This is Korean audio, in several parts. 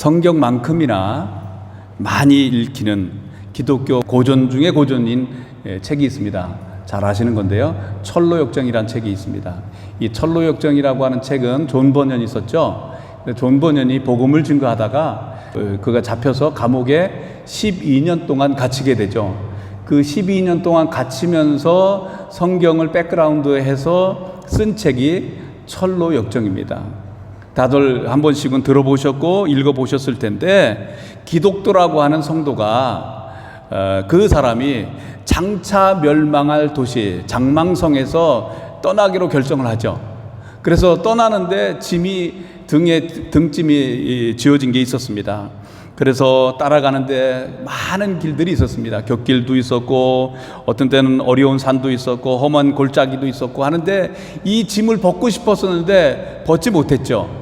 성경만큼이나 많이 읽히는 기독교 고전 중에 고전인 예, 책이 있습니다. 잘 아시는 건데요. 철로역정이라는 책이 있습니다. 이 철로역정이라고 하는 책은 존 있었죠. 근데 존 버년이 복음을 증거하다가 어, 그가 잡혀서 감옥에 12년 동안 갇히게 되죠. 그 12년 동안 갇히면서 성경을 백그라운드에 해서 쓴 책이 철로역정입니다. 다들 한 번씩은 들어보셨고 읽어보셨을 텐데 기독도라고 하는 성도가 어, 그 사람이 장차 멸망할 도시 장망성에서 떠나기로 결정을 하죠. 그래서 떠나는데 짐이 등에 등짐이 지어진 게 있었습니다. 그래서 따라가는데 많은 길들이 있었습니다. 곁길도 있었고 어떤 때는 어려운 산도 있었고 험한 골짜기도 있었고 하는데 이 짐을 벗고 싶었었는데 벗지 못했죠.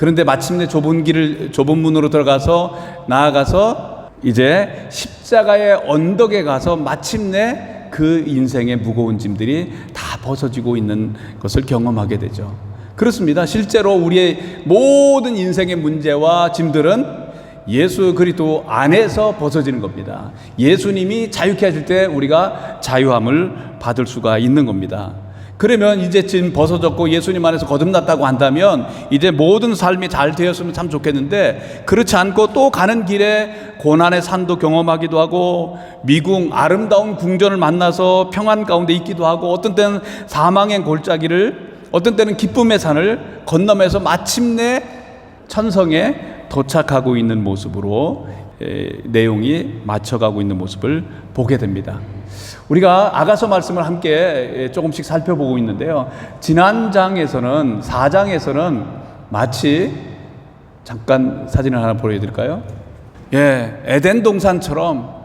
그런데 마침내 좁은 길을 좁은 문으로 들어가서 나아가서 이제 십자가의 언덕에 가서 마침내 그 인생의 무거운 짐들이 다 벗어지고 있는 것을 경험하게 되죠. 그렇습니다. 실제로 우리의 모든 인생의 문제와 짐들은 예수 그리스도 안에서 벗어지는 겁니다. 예수님이 자유케 하실 때 우리가 자유함을 받을 수가 있는 겁니다. 그러면 이제 짐 벗어졌고 예수님 안에서 거듭났다고 한다면 이제 모든 삶이 잘 되었으면 참 좋겠는데 그렇지 않고 또 가는 길에 고난의 산도 경험하기도 하고 미궁 아름다운 궁전을 만나서 평안 가운데 있기도 하고 어떤 때는 사망의 골짜기를 어떤 때는 기쁨의 산을 건너면서 마침내 천성에 도착하고 있는 모습으로 에, 내용이 맞춰가고 있는 모습을 보게 됩니다. 우리가 아가서 말씀을 함께 조금씩 살펴보고 있는데요. 지난 장에서는 4장에서는 마치 잠깐 사진을 하나 보여드릴까요? 예, 에덴 동산처럼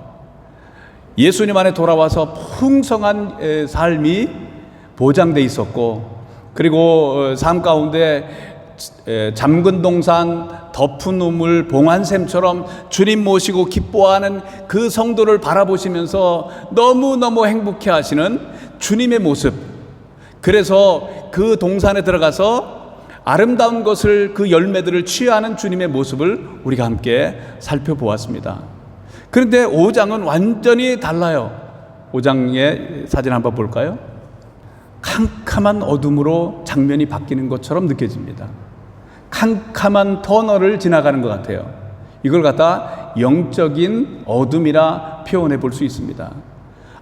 예수님 안에 돌아와서 풍성한 에, 삶이 보장돼 있었고 그리고 어, 삶 가운데 에, 잠근 동산, 덮은 우물, 봉안샘처럼 주님 모시고 기뻐하는 그 성도를 바라보시면서 너무너무 행복해 하시는 주님의 모습. 그래서 그 동산에 들어가서 아름다운 것을 그 열매들을 취하는 주님의 모습을 우리가 함께 살펴보았습니다. 그런데 5장은 완전히 달라요. 5장의 사진 한번 볼까요? 캄캄한 어둠으로 장면이 바뀌는 것처럼 느껴집니다. 캄캄한 터널을 지나가는 것 같아요. 이걸 갖다 영적인 어둠이라 표현해 볼 수 있습니다.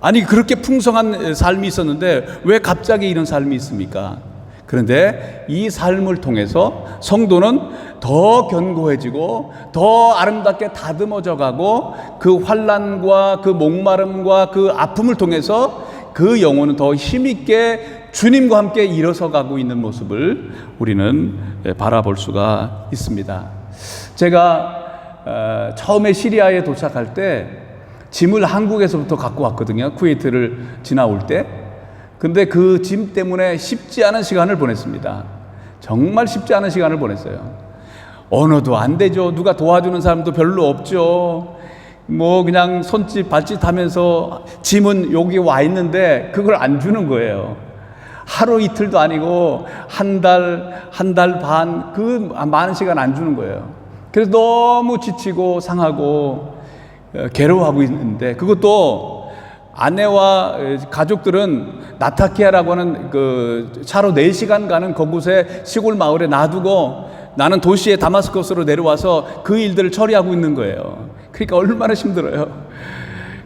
아니, 그렇게 풍성한 삶이 있었는데 왜 갑자기 이런 삶이 있습니까? 그런데 이 삶을 통해서 성도는 더 견고해지고 더 아름답게 다듬어져 가고 그 환란과 그 목마름과 그 아픔을 통해서 그 영혼은 더 힘있게 주님과 함께 일어서 가고 있는 모습을 우리는 바라볼 수가 있습니다. 제가 어, 처음에 시리아에 도착할 때 짐을 한국에서부터 갖고 왔거든요. 쿠웨이트를 지나올 때. 근데 그 짐 때문에 쉽지 않은 시간을 보냈습니다. 정말 쉽지 않은 시간을 보냈어요. 언어도 안 되죠. 누가 도와주는 사람도 별로 없죠. 뭐 그냥 손짓 발짓 하면서 짐은 여기 와 있는데 그걸 안 주는 거예요. 하루 이틀도 아니고 한 달, 한 달 반, 그 많은 시간 안 주는 거예요. 그래서 너무 지치고 상하고 어, 괴로워하고 있는데 그것도 아내와 가족들은 나타키아라고 하는 그 차로 4시간 가는 그곳에 시골 마을에 놔두고 나는 도시에 다마스커스로 내려와서 그 일들을 처리하고 있는 거예요. 그러니까 얼마나 힘들어요.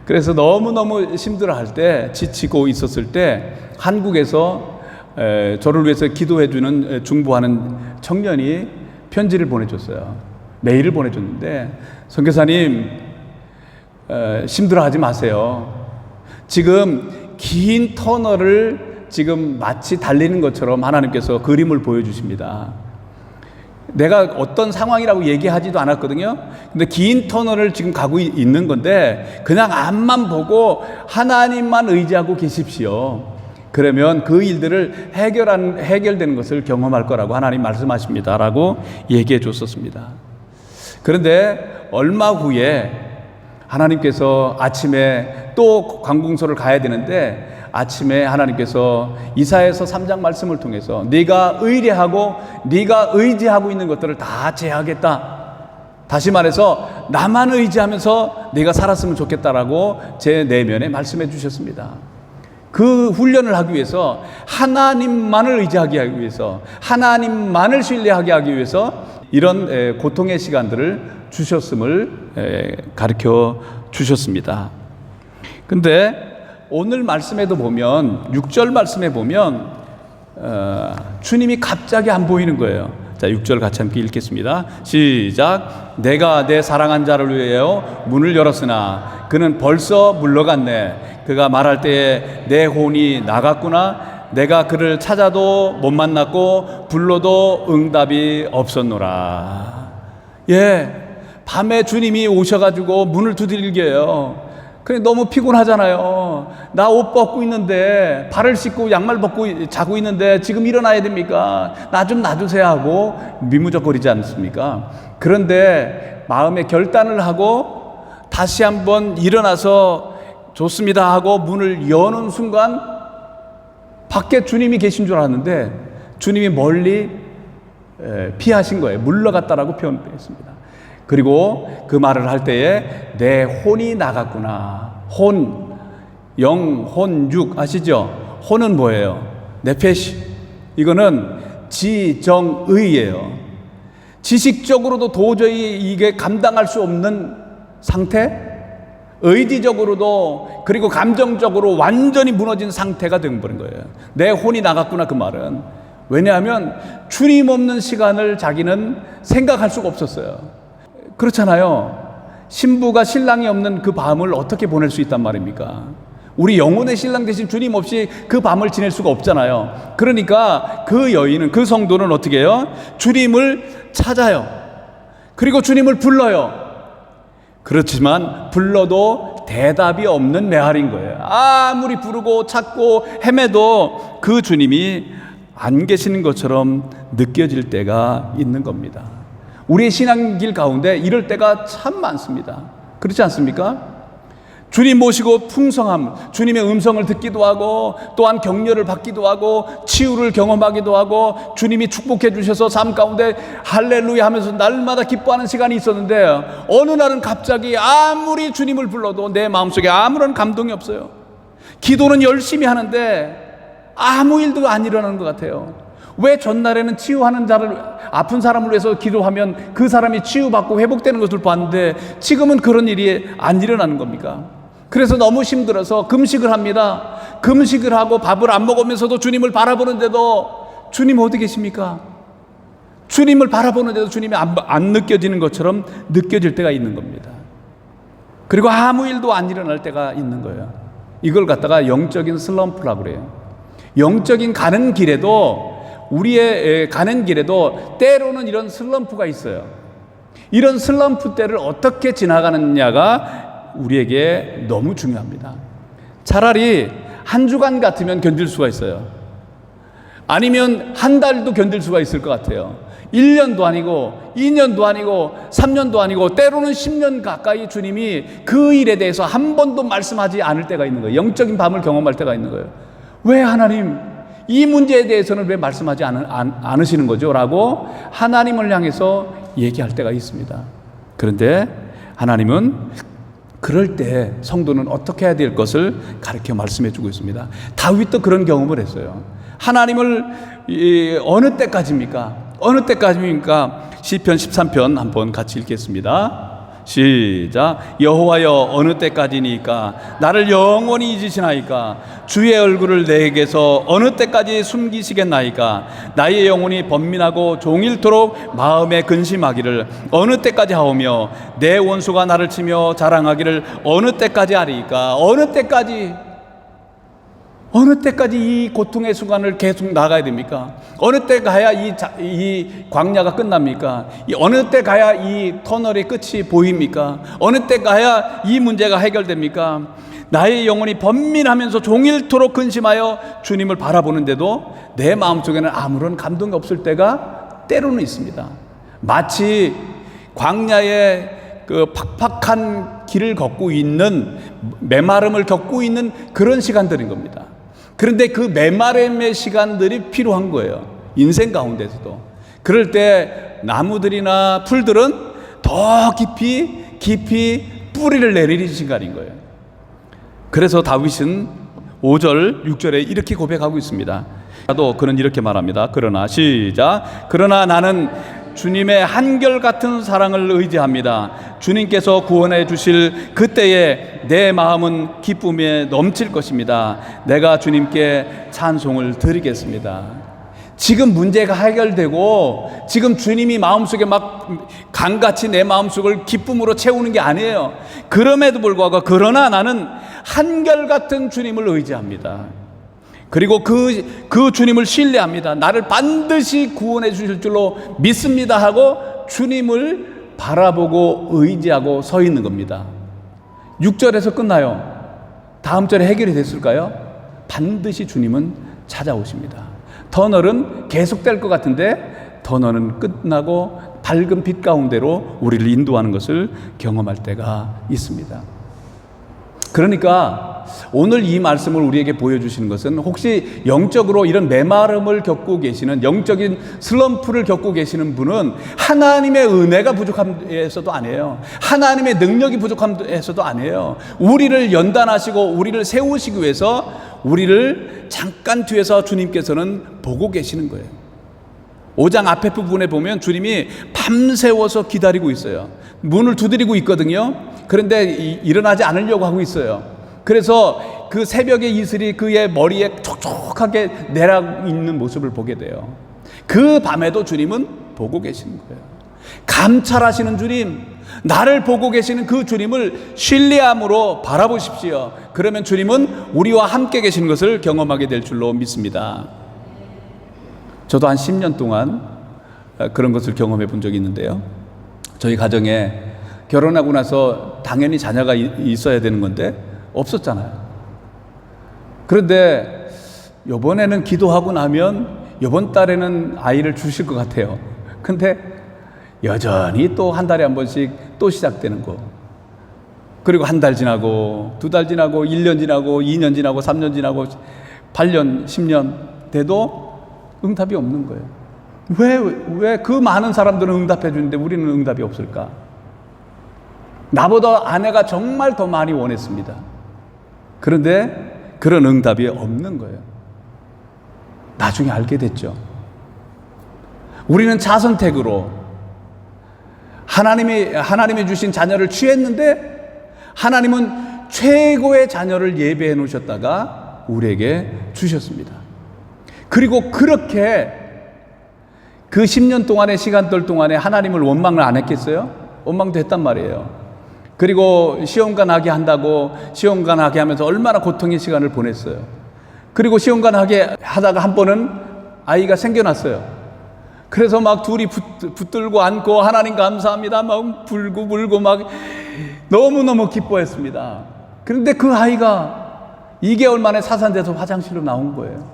그래서 너무너무 힘들어할 때, 지치고 있었을 때, 한국에서 에, 저를 위해서 기도해주는 중보하는 청년이 편지를 보내줬어요. 메일을 보내줬는데, 선교사님, 에, 힘들어하지 마세요. 지금 긴 터널을 지금 마치 달리는 것처럼 하나님께서 그림을 보여주십니다. 내가 어떤 상황이라고 얘기하지도 않았거든요. 근데 긴 터널을 지금 가고 있는 건데 그냥 앞만 보고 하나님만 의지하고 계십시오. 그러면 그 일들을 해결한 해결되는 것을 경험할 거라고 하나님 말씀하십니다라고 얘기해 줬었습니다. 그런데 얼마 후에 하나님께서 아침에 또 관공서를 가야 되는데 아침에 하나님께서 이사에서 3장 말씀을 통해서 네가 의뢰하고 네가 의지하고 있는 것들을 다 제하겠다. 다시 말해서 나만 의지하면서 내가 살았으면 좋겠다라고 제 내면에 말씀해 주셨습니다. 그 훈련을 하기 위해서 하나님만을 의지하게 하기 위해서 하나님만을 신뢰하게 하기 위해서 이런 에, 고통의 시간들을 주셨음을 에, 가르쳐 주셨습니다. 근데 오늘 말씀에도 보면 6절 말씀에 보면 어, 주님이 갑자기 안 보이는 거예요. 자, 6절 같이 함께 읽겠습니다. 시작. 내가 내 사랑한 자를 위하여 문을 열었으나 그는 벌써 물러갔네. 그가 말할 때에 내 혼이 나갔구나. 내가 그를 찾아도 못 만났고 불러도 응답이 없었노라. 예. 밤에 주님이 오셔가지고 문을 두들겨요. 그래 너무 피곤하잖아요. 나 옷 벗고 있는데 발을 씻고 양말 벗고 자고 있는데 지금 일어나야 됩니까? 나 좀 놔주세요 하고 미무적거리지 않습니까? 그런데 마음에 결단을 하고 다시 한번 일어나서 좋습니다 하고 문을 여는 순간 밖에 주님이 계신 줄 알았는데 주님이 멀리 에, 피하신 거예요. 물러갔다라고 표현되어 있습니다. 그리고 그 말을 할 때에 내 혼이 나갔구나. 혼, 영, 혼, 육 아시죠? 혼은 뭐예요? 네페시. 이거는 지정의예요. 지식적으로도 도저히 이게 감당할 수 없는 상태? 의지적으로도 그리고 감정적으로 완전히 무너진 상태가 되어버린 거예요. 내 혼이 나갔구나 그 말은. 왜냐하면 주님 없는 시간을 자기는 생각할 수가 없었어요. 그렇잖아요. 신부가 신랑이 없는 그 밤을 어떻게 보낼 수 있단 말입니까? 우리 영혼의 신랑 대신 주님 없이 그 밤을 지낼 수가 없잖아요. 그러니까 그 여인은, 그 성도는 어떻게 해요? 주님을 찾아요. 그리고 주님을 불러요. 그렇지만 불러도 대답이 없는 메아리인 거예요. 아무리 부르고 찾고 헤매도 그 주님이 안 계시는 것처럼 느껴질 때가 있는 겁니다. 우리의 신앙길 가운데 이럴 때가 참 많습니다. 그렇지 않습니까? 주님 모시고 풍성함, 주님의 음성을 듣기도 하고, 또한 격려를 받기도 하고, 치유를 경험하기도 하고, 주님이 축복해 주셔서 삶 가운데 할렐루야 하면서 날마다 기뻐하는 시간이 있었는데, 어느 날은 갑자기 아무리 주님을 불러도 내 마음속에 아무런 감동이 없어요. 기도는 열심히 하는데, 아무 일도 안 일어나는 것 같아요. 왜 전날에는 치유하는 자를 아픈 사람을 위해서 기도하면 그 사람이 치유받고 회복되는 것을 봤는데 지금은 그런 일이 안 일어나는 겁니까? 그래서 너무 힘들어서 금식을 합니다. 금식을 하고 밥을 안 먹으면서도 주님을 바라보는데도 주님 어디 계십니까? 주님을 바라보는데도 주님이 안, 안 느껴지는 것처럼 느껴질 때가 있는 겁니다. 그리고 아무 일도 안 일어날 때가 있는 거예요. 이걸 갖다가 영적인 슬럼프라고 그래요. 영적인 가는 길에도 우리의 가는 길에도 때로는 이런 슬럼프가 있어요. 이런 슬럼프 때를 어떻게 지나가느냐가 우리에게 너무 중요합니다. 차라리 한 주간 같으면 견딜 수가 있어요. 아니면 한 달도 견딜 수가 있을 것 같아요. 1년도 아니고 2년도 아니고 3년도 아니고 때로는 10년 가까이 주님이 그 일에 대해서 한 번도 말씀하지 않을 때가 있는 거예요. 영적인 밤을 경험할 때가 있는 거예요. 왜 하나님 이 문제에 대해서는 왜 말씀하지 않, 않, 않으시는 거죠? 라고 하나님을 향해서 얘기할 때가 있습니다. 그런데 하나님은 그럴 때 성도는 어떻게 해야 될 것을 가르쳐 말씀해 주고 있습니다. 다윗도 그런 경험을 했어요. 하나님을 이, 어느 때까지입니까? 어느 때까지입니까? 시편 13편 한번 같이 읽겠습니다. 시작. 여호와여 어느 때까지니까? 나를 영원히 잊으시나이까? 주의 얼굴을 내게서 어느 때까지 숨기시겠나이까? 나의 영혼이 번민하고 종일토록 마음에 근심하기를 어느 때까지 하오며 내 원수가 나를 치며 자랑하기를 어느 때까지 하리까? 어느 때까지 어느 때까지 이 고통의 순간을 계속 나가야 됩니까? 어느 때 가야 이, 자, 이 광야가 끝납니까? 이 어느 때 가야 이 터널의 끝이 보입니까? 어느 때 가야 이 문제가 해결됩니까? 나의 영혼이 번민하면서 종일토록 근심하여 주님을 바라보는데도 내 마음속에는 아무런 감동이 없을 때가 때로는 있습니다. 마치 광야의 그 팍팍한 길을 걷고 있는 메마름을 겪고 있는 그런 시간들인 겁니다. 그런데 그 메마름의 시간들이 필요한 거예요. 인생 가운데서도. 그럴 때 나무들이나 풀들은 더 깊이 깊이 뿌리를 내리는 시간인 거예요. 그래서 다윗은 5절, 6절에 이렇게 고백하고 있습니다. 또 그는 이렇게 말합니다. 그러나 시작. 그러나 나는 주님의 한결같은 사랑을 의지합니다. 주님께서 구원해 주실 그때에 내 마음은 기쁨에 넘칠 것입니다. 내가 주님께 찬송을 드리겠습니다. 지금 문제가 해결되고 지금 주님이 마음속에 막 강같이 내 마음속을 기쁨으로 채우는 게 아니에요. 그럼에도 불구하고 그러나 나는 한결같은 주님을 의지합니다. 그리고 그, 그 주님을 신뢰합니다. 나를 반드시 구원해 주실 줄로 믿습니다 하고 주님을 바라보고 의지하고 서 있는 겁니다. 6절에서 끝나요. 다음 절에 해결이 됐을까요? 반드시 주님은 찾아오십니다. 터널은 계속될 것 같은데 터널은 끝나고 밝은 빛 가운데로 우리를 인도하는 것을 경험할 때가 있습니다. 그러니까 오늘 이 말씀을 우리에게 보여주시는 것은 혹시 영적으로 이런 메마름을 겪고 계시는 영적인 슬럼프를 겪고 계시는 분은 하나님의 은혜가 부족함에서도 아니에요. 하나님의 능력이 부족함에서도 아니에요. 우리를 연단하시고 우리를 세우시기 위해서 우리를 잠깐 뒤에서 주님께서는 보고 계시는 거예요. 5장 앞에 부분에 보면 주님이 밤새워서 기다리고 있어요. 문을 두드리고 있거든요. 그런데 이- 일어나지 않으려고 하고 있어요. 그래서 그 새벽의 이슬이 그의 머리에 촉촉하게 내려 있는 모습을 보게 돼요. 그 밤에도 주님은 보고 계시는 거예요. 감찰하시는 주님, 나를 보고 계시는 그 주님을 신뢰함으로 바라보십시오. 그러면 주님은 우리와 함께 계시는 것을 경험하게 될 줄로 믿습니다. 저도 한 10년 동안 그런 것을 경험해 본 적이 있는데요. 저희 가정에 결혼하고 나서 당연히 자녀가 이- 있어야 되는 건데 없었잖아요. 그런데 요번에는 기도하고 나면 요번 달에는 아이를 주실 것 같아요. 근데 여전히 또 한 달에 한 번씩 또 시작되는 거. 그리고 한 달 지나고 두 달 지나고 1년 지나고 2년 지나고 3년 지나고 8년 10년 돼도 응답이 없는 거예요. 왜 왜 그 많은 사람들은 응답해 주는데 우리는 응답이 없을까? 나보다 아내가 정말 더 많이 원했습니다. 그런데 그런 응답이 없는 거예요. 나중에 알게 됐죠. 우리는 자선택으로 하나님이 하나님이 주신 자녀를 취했는데 하나님은 최고의 자녀를 예배해 놓으셨다가 우리에게 주셨습니다. 그리고 그렇게 그 10년 동안의 시간들 동안에 하나님을 원망을 안 했겠어요? 원망도 했단 말이에요. 그리고 시험관하게 한다고 시험관하게 하면서 얼마나 고통의 시간을 보냈어요. 그리고 시험관하게 하다가 한 번은 아이가 생겨났어요. 그래서 막 둘이 붙, 붙들고 안고 하나님 감사합니다. 막 불고 불고 막 너무너무 기뻐했습니다. 그런데 그 아이가 2개월 만에 사산돼서 화장실로 나온 거예요.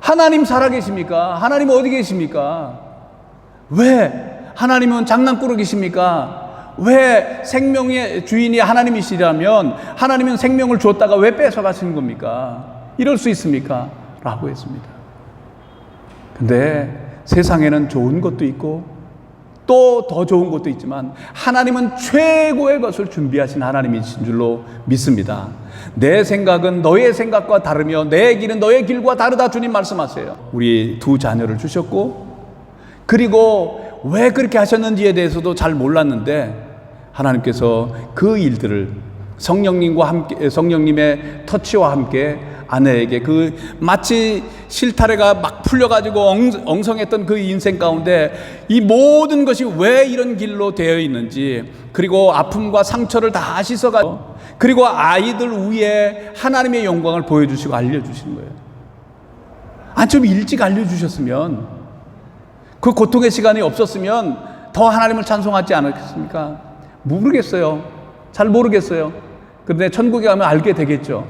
하나님 살아계십니까? 하나님 어디 계십니까? 왜 하나님은 장난꾸러기십니까? 왜 생명의 주인이 하나님이시라면 하나님은 생명을 줬다가 왜 뺏어가시는 겁니까? 이럴 수 있습니까? 라고 했습니다. 근데 세상에는 좋은 것도 있고 또 더 좋은 것도 있지만 하나님은 최고의 것을 준비하신 하나님이신 줄로 믿습니다. 내 생각은 너의 생각과 다르며 내 길은 너의 길과 다르다 주님 말씀하세요. 우리 두 자녀를 주셨고 그리고 왜 그렇게 하셨는지에 대해서도 잘 몰랐는데 하나님께서 그 일들을 성령님과 함께 성령님의 터치와 함께 아내에게 그 마치 실타래가 막 풀려가지고 엉, 성했던그 인생 가운데 이 모든 것이 왜 이런 길로 되어 있는지 그리고 아픔과 상처를 다 씻어가지고 그리고 아이들 위에 하나님의 영광을 보여주시고 알려주시는 거예요. 아니 좀 일찍 알려주셨으면 그 고통의 시간이 없었으면 더 하나님을 찬송하지 않았겠습니까? 모르겠어요. 잘 모르겠어요. 그런데 천국에 가면 알게 되겠죠.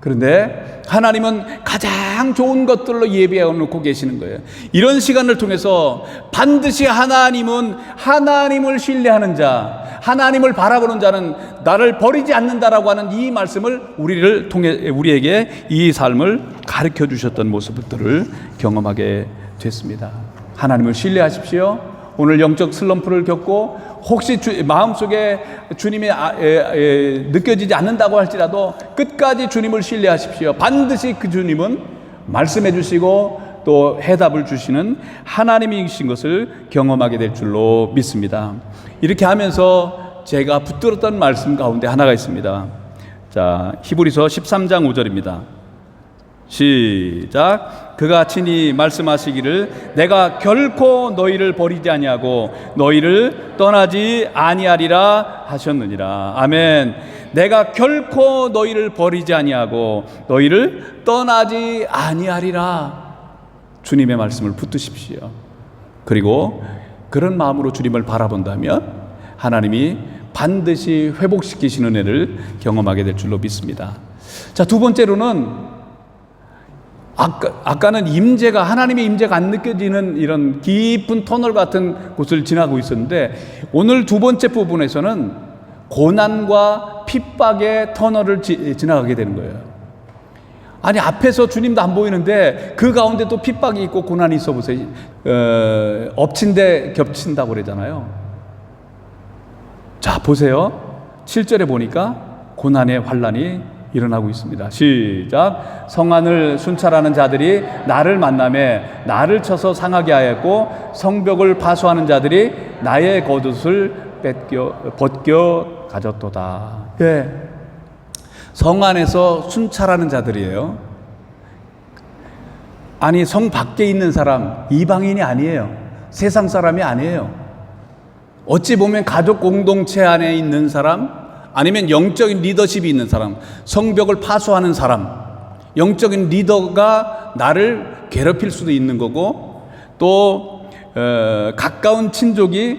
그런데 하나님은 가장 좋은 것들로 예배해 놓고 계시는 거예요. 이런 시간을 통해서 반드시 하나님은 하나님을 신뢰하는 자, 하나님을 바라보는 자는 나를 버리지 않는다라고 하는 이 말씀을 우리를 통해 우리에게 이 삶을 가르쳐 주셨던 모습들을 경험하게 됐습니다. 하나님을 신뢰하십시오. 오늘 영적 슬럼프를 겪고 혹시 주, 마음속에 주님이 아, 에, 에, 느껴지지 않는다고 할지라도 끝까지 주님을 신뢰하십시오. 반드시 그 주님은 말씀해 주시고 또 해답을 주시는 하나님이신 것을 경험하게 될 줄로 믿습니다. 이렇게 하면서 제가 붙들었던 말씀 가운데 하나가 있습니다. 자, 히브리서 13장 5절입니다. 시작. 그가 친히 말씀하시기를 내가 결코 너희를 버리지 아니하고 너희를 떠나지 아니하리라 하셨느니라. 아멘. 내가 결코 너희를 버리지 아니하고 너희를 떠나지 아니하리라. 주님의 말씀을 붙드십시오. 그리고 그런 마음으로 주님을 바라본다면 하나님이 반드시 회복시키시는 은혜를 경험하게 될 줄로 믿습니다. 자, 두 번째로는 아까, 아까는 임재가 하나님의 임재가 안 느껴지는 이런 깊은 터널 같은 곳을 지나고 있었는데 오늘 두 번째 부분에서는 고난과 핍박의 터널을 지, 지나가게 되는 거예요. 아니 앞에서 주님도 안 보이는데 그 가운데 또 핍박이 있고 고난이 있어 보세요. 어, 엎친 데 겹친다고 그러잖아요. 자 보세요. 7절에 보니까 고난의 환란이 일어나고 있습니다. 시작. 성안을 순찰하는 자들이 나를 만남에 나를 쳐서 상하게 하였고 성벽을 파수하는 자들이 나의 겉옷을 뺏겨 벗겨 가졌도다. 예. 성 안에서 순찰하는 자들이에요. 아니 성 밖에 있는 사람 이방인이 아니에요. 세상 사람이 아니에요. 어찌 보면 가족 공동체 안에 있는 사람 아니면 영적인 리더십이 있는 사람, 성벽을 파수하는 사람, 영적인 리더가 나를 괴롭힐 수도 있는 거고 또 어, 가까운 친족이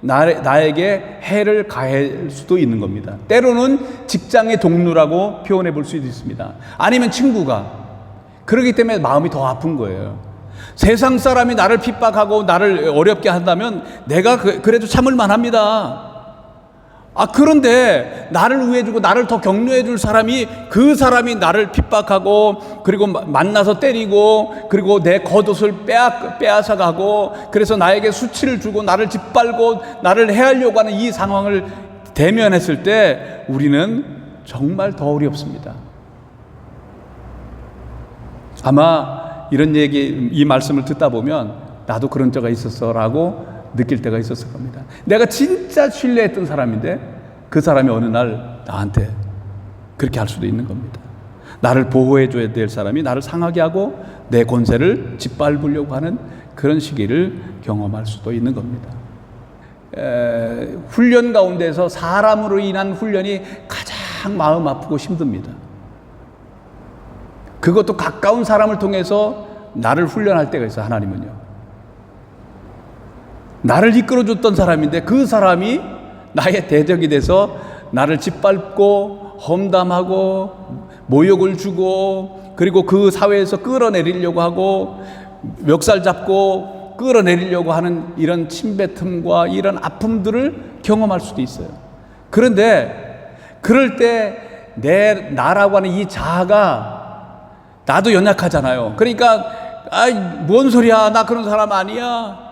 나, 나에게 해를 가할 수도 있는 겁니다. 때로는 직장의 동료라고 표현해 볼 수도 있습니다. 아니면 친구가 그러기 때문에 마음이 더 아픈 거예요. 세상 사람이 나를 핍박하고 나를 어렵게 한다면 내가 그, 그래도 참을 만합니다. 아, 그런데 나를 우애해주고 나를 더 격려해 줄 사람이 그 사람이 나를 핍박하고 그리고 만나서 때리고 그리고 내 겉옷을 빼앗, 빼앗아 가고 그래서 나에게 수치를 주고 나를 짓밟고 나를 해하려고 하는 이 상황을 대면했을 때 우리는 정말 더 어렵습니다. 아마 이런 얘기, 이 말씀을 듣다 보면 나도 그런 적가 있었어 라고 느낄 때가 있었을 겁니다. 내가 진짜 신뢰했던 사람인데 그 사람이 어느 날 나한테 그렇게 할 수도 있는 겁니다. 나를 보호해 줘야 될 사람이 나를 상하게 하고 내 권세를 짓밟으려고 하는 그런 시기를 경험할 수도 있는 겁니다. 에, 훈련 가운데서 사람으로 인한 훈련이 가장 마음 아프고 힘듭니다. 그것도 가까운 사람을 통해서 나를 훈련할 때가 있어요, 하나님은요. 나를 이끌어줬던 사람인데 그 사람이 나의 대적이 돼서 나를 짓밟고 험담하고 모욕을 주고 그리고 그 사회에서 끌어내리려고 하고 멱살 잡고 끌어내리려고 하는 이런 침뱉음과 이런 아픔들을 경험할 수도 있어요. 그런데 그럴 때 내 나라고 하는 이 자아가 나도 연약하잖아요. 그러니까 아이 뭔 소리야 나 그런 사람 아니야.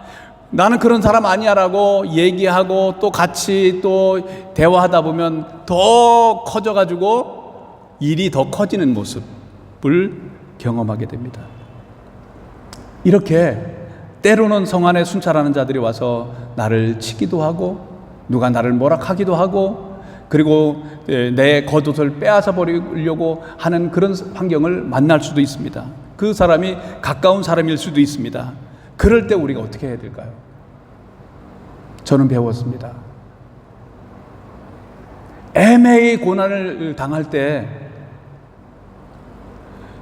나는 그런 사람 아니야라고 얘기하고 또 같이 또 대화하다 보면 더 커져가지고 일이 더 커지는 모습을 경험하게 됩니다. 이렇게 때로는 성 안에 순찰하는 자들이 와서 나를 치기도 하고 누가 나를 뭐락하기도 하고 그리고 내 겉옷을 빼앗아 버리려고 하는 그런 환경을 만날 수도 있습니다. 그 사람이 가까운 사람일 수도 있습니다. 그럴 때 우리가 어떻게 해야 될까요? 저는 배웠습니다. 애매히 고난을 당할 때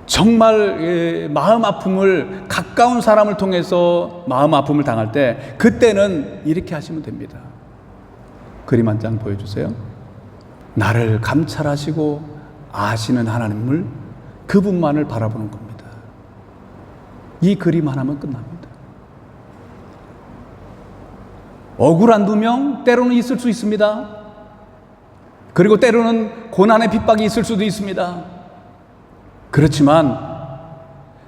정말 마음 아픔을 가까운 사람을 통해서 마음 아픔을 당할 때 그때는 이렇게 하시면 됩니다. 그림 한 장 보여주세요. 나를 감찰하시고 아시는 하나님을 그분만을 바라보는 겁니다. 이 그림 하나면 끝납니다. 억울한 누명 때로는 있을 수 있습니다. 그리고 때로는 고난의 핍박이 있을 수도 있습니다. 그렇지만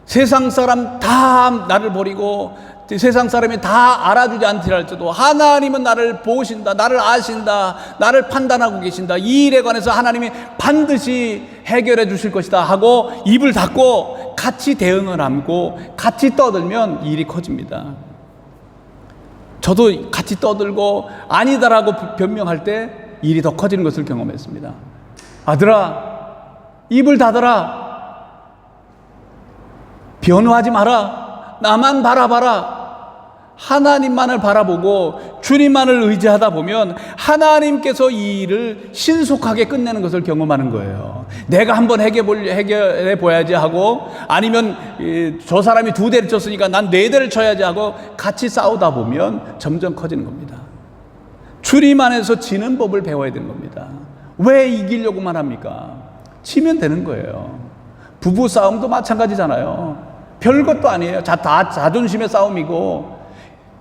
세상 사람 다 나를 버리고 세상 사람이 다 알아주지 않더라도 하나님은 나를 보신다, 나를 아신다, 나를 판단하고 계신다. 이 일에 관해서 하나님이 반드시 해결해 주실 것이다 하고 입을 닫고 같이 대응을 하고 같이 떠들면 일이 커집니다. 저도 같이 떠들고 아니다라고 변명할 때 일이 더 커지는 것을 경험했습니다. 아들아, 입을 닫아라. 변호하지 마라. 나만 바라봐라. 하나님만을 바라보고 주님만을 의지하다 보면 하나님께서 이 일을 신속하게 끝내는 것을 경험하는 거예요. 내가 한번 해결해 보야지 하고 아니면 저 사람이 두 대를 쳤으니까 난 네 대를 쳐야지 하고 같이 싸우다 보면 점점 커지는 겁니다. 주님 안에서 지는 법을 배워야 되는 겁니다. 왜 이기려고만 합니까? 치면 되는 거예요. 부부 싸움도 마찬가지잖아요. 별것도 아니에요. 자, 다 자존심의 싸움이고,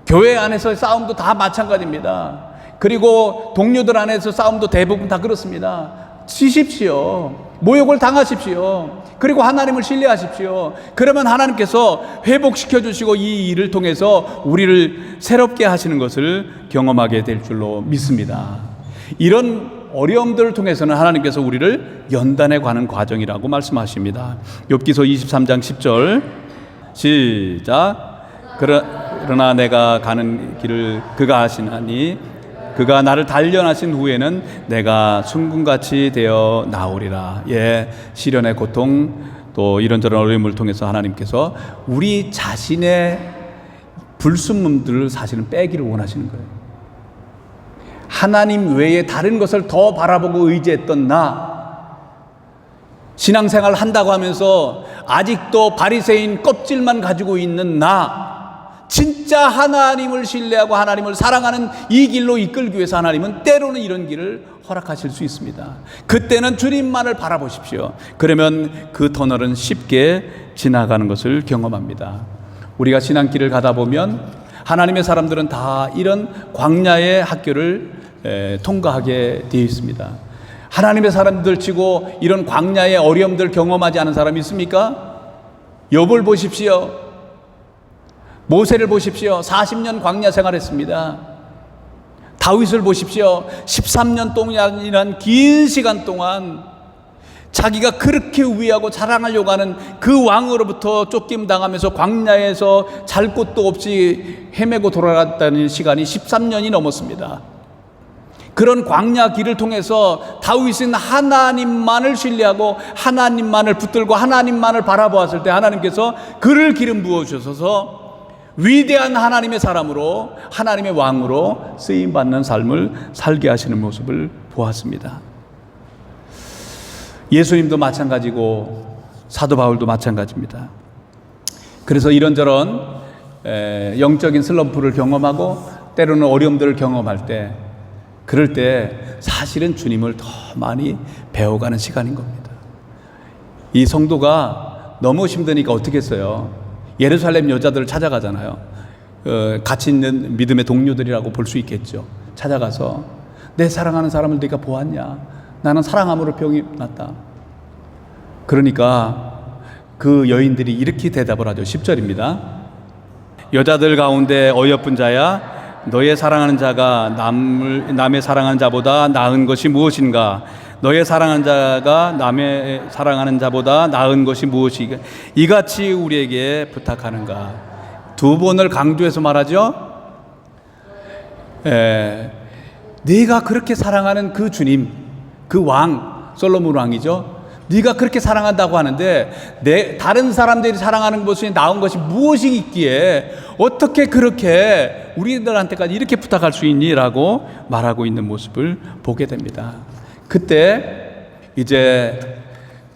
교회 안에서의 싸움도 다 마찬가지입니다. 그리고 동료들 안에서 싸움도 대부분 다 그렇습니다. 지십시오. 모욕을 당하십시오. 그리고 하나님을 신뢰하십시오. 그러면 하나님께서 회복시켜 주시고 이 일을 통해서 우리를 새롭게 하시는 것을 경험하게 될 줄로 믿습니다. 이런 어려움들을 통해서는 하나님께서 우리를 연단해 가는 과정이라고 말씀하십니다. 욥기서 23장 10절 시작 그러 나 내가 가는 길을 그가 하시나니 그가 나를 단련하신 후에는 내가 순금같이 되어 나오리라. 예, 시련의 고통 또 이런저런 어려움을 통해서 하나님께서 우리 자신의 불순물들을 사실은 빼기를 원하시는 거예요. 하나님 외에 다른 것을 더 바라보고 의지했던 나 신앙생활 한다고 하면서 아직도 바리새인 껍질만 가지고 있는 나 진짜 하나님을 신뢰하고 하나님을 사랑하는 이 길로 이끌기 위해서 하나님은 때로는 이런 길을 허락하실 수 있습니다. 그때는 주님만을 바라보십시오. 그러면 그 터널은 쉽게 지나가는 것을 경험합니다. 우리가 신앙길을 가다 보면 하나님의 사람들은 다 이런 광야의 학교를 통과하게 되어 있습니다. 하나님의 사람들 치고 이런 광야의 어려움들 경험하지 않은 사람이 있습니까? 욥을 보십시오. 모세를 보십시오. 40년 광야 생활했습니다. 다윗을 보십시오. 13년 동안이란 긴 시간 동안 자기가 그렇게 위하고 자랑하려고 하는 그 왕으로부터 쫓김 당하면서 광야에서 잘 곳도 없이 헤매고 돌아갔다는 시간이 13년이 넘었습니다. 그런 광야 길을 통해서 다윗은 하나님만을 신뢰하고 하나님만을 붙들고 하나님만을 바라보았을 때 하나님께서 그를 기름 부어 주셔서 위대한 하나님의 사람으로 하나님의 왕으로 쓰임 받는 삶을 살게 하시는 모습을 보았습니다. 예수님도 마찬가지고 사도 바울도 마찬가지입니다. 그래서 이런저런 영적인 슬럼프를 경험하고 때로는 어려움들을 경험할 때 그럴 때 사실은 주님을 더 많이 배워가는 시간인 겁니다. 이 성도가 너무 힘드니까 어떻게 했어요? 예루살렘 여자들을 찾아가잖아요. 어, 같이 있는 믿음의 동료들이라고 볼 수 있겠죠. 찾아가서 내 사랑하는 사람을 네가 보았냐? 나는 사랑함으로 병이 났다. 그러니까 그 여인들이 이렇게 대답을 하죠. 10절입니다. 여자들 가운데 어여쁜 자야 너의 사랑하는 자가 남을 남의 사랑하는 자보다 나은 것이 무엇인가? 너의 사랑하는 자가 남의 사랑하는 자보다 나은 것이 무엇이 이같이 우리에게 부탁하는가? 두 번을 강조해서 말하죠. 에, 네가 그렇게 사랑하는 그 주님, 그 왕, 솔로몬 왕이죠. 네가 그렇게 사랑한다고 하는데 내 다른 사람들이 사랑하는 것이 나은 것이 무엇이 있기에 어떻게 그렇게 우리들한테까지 이렇게 부탁할 수 있니라고 말하고 있는 모습을 보게 됩니다. 그때 이제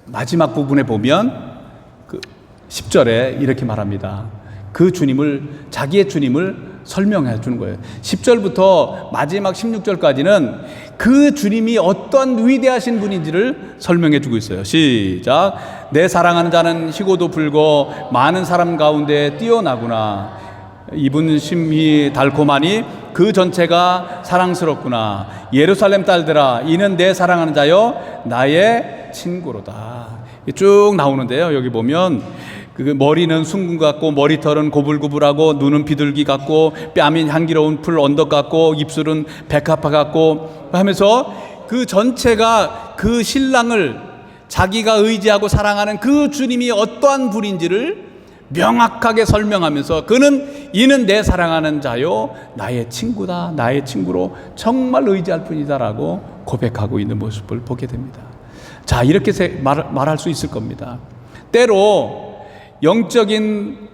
마지막 부분에 보면 그 10절에 이렇게 말합니다. 그 주님을 자기의 주님을 설명해 주는 거예요. 10절부터 마지막 16절까지는 그 주님이 어떤 위대하신 분인지를 설명해 주고 있어요. 시작. 내 사랑하는 자는 희고도 불고 많은 사람 가운데 뛰어나구나. 이분 심히 달콤하니 그 전체가 사랑스럽구나. 예루살렘 딸들아, 이는 내 사랑하는 자요, 나의 친구로다. 쭉 나오는데요. 여기 보면 그 머리는 숭근 같고 머리털은 고불고불하고 눈은 비둘기 같고 뺨이 향기로운 풀 언덕 같고 입술은 백합화 같고 하면서 그 전체가 그 신랑을 자기가 의지하고 사랑하는 그 주님이 어떠한 분인지를 명확하게 설명하면서 그는 이는 내 사랑하는 자요 나의 친구다 나의 친구로 정말 의지할 뿐이다라고 고백하고 있는 모습을 보게 됩니다. 자 이렇게 말할 수 있을 겁니다. 때로 영적인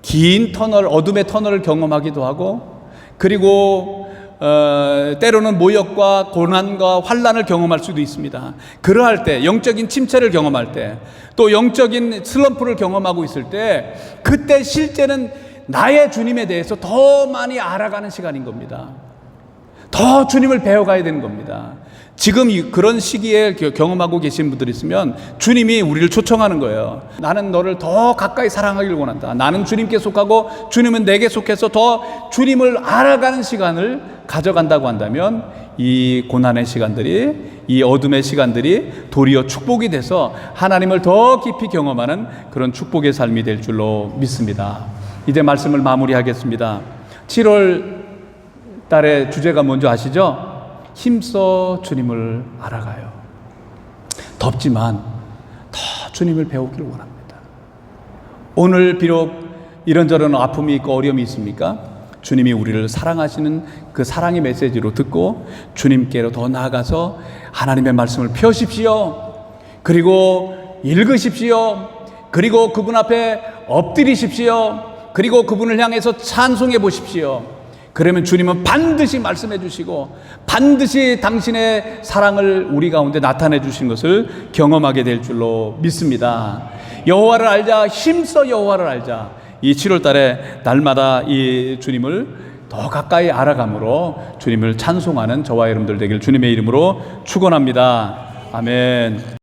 긴 터널 어둠의 터널을 경험하기도 하고 그리고 어, 때로는 모욕과 고난과 환란을 경험할 수도 있습니다. 그러할 때 영적인 침체를 경험할 때 또 영적인 슬럼프를 경험하고 있을 때 그때 실제는 나의 주님에 대해서 더 많이 알아가는 시간인 겁니다. 더 주님을 배워가야 되는 겁니다. 지금 이- 그런 시기에 겨- 경험하고 계신 분들 있으면 주님이 우리를 초청하는 거예요. 나는 너를 더 가까이 사랑하기를 원한다. 나는 주님께 속하고 주님은 내게 속해서 더 주님을 알아가는 시간을 가져간다고 한다면 이 고난의 시간들이 이 어둠의 시간들이 도리어 축복이 돼서 하나님을 더 깊이 경험하는 그런 축복의 삶이 될 줄로 믿습니다. 이제 말씀을 마무리하겠습니다. 7월 달의 주제가 뭔지 아시죠? 힘써 주님을 알아가요. 덥지만 더 주님을 배우기를 원합니다. 오늘 비록 이런저런 아픔이 있고 어려움이 있습니까? 주님이 우리를 사랑하시는 그 사랑의 메시지로 듣고 주님께로 더 나아가서 하나님의 말씀을 펴십시오. 그리고 읽으십시오. 그리고 그분 앞에 엎드리십시오. 그리고 그분을 향해서 찬송해 보십시오. 그러면 주님은 반드시 말씀해 주시고 반드시 당신의 사랑을 우리 가운데 나타내 주신 것을 경험하게 될 줄로 믿습니다. 여호와를 알자 힘써 여호와를 알자. 이 7월 달에 날마다 이 주님을 더 가까이 알아감으로 주님을 찬송하는 저와 여러분들 되길 주님의 이름으로 축원합니다. 아멘.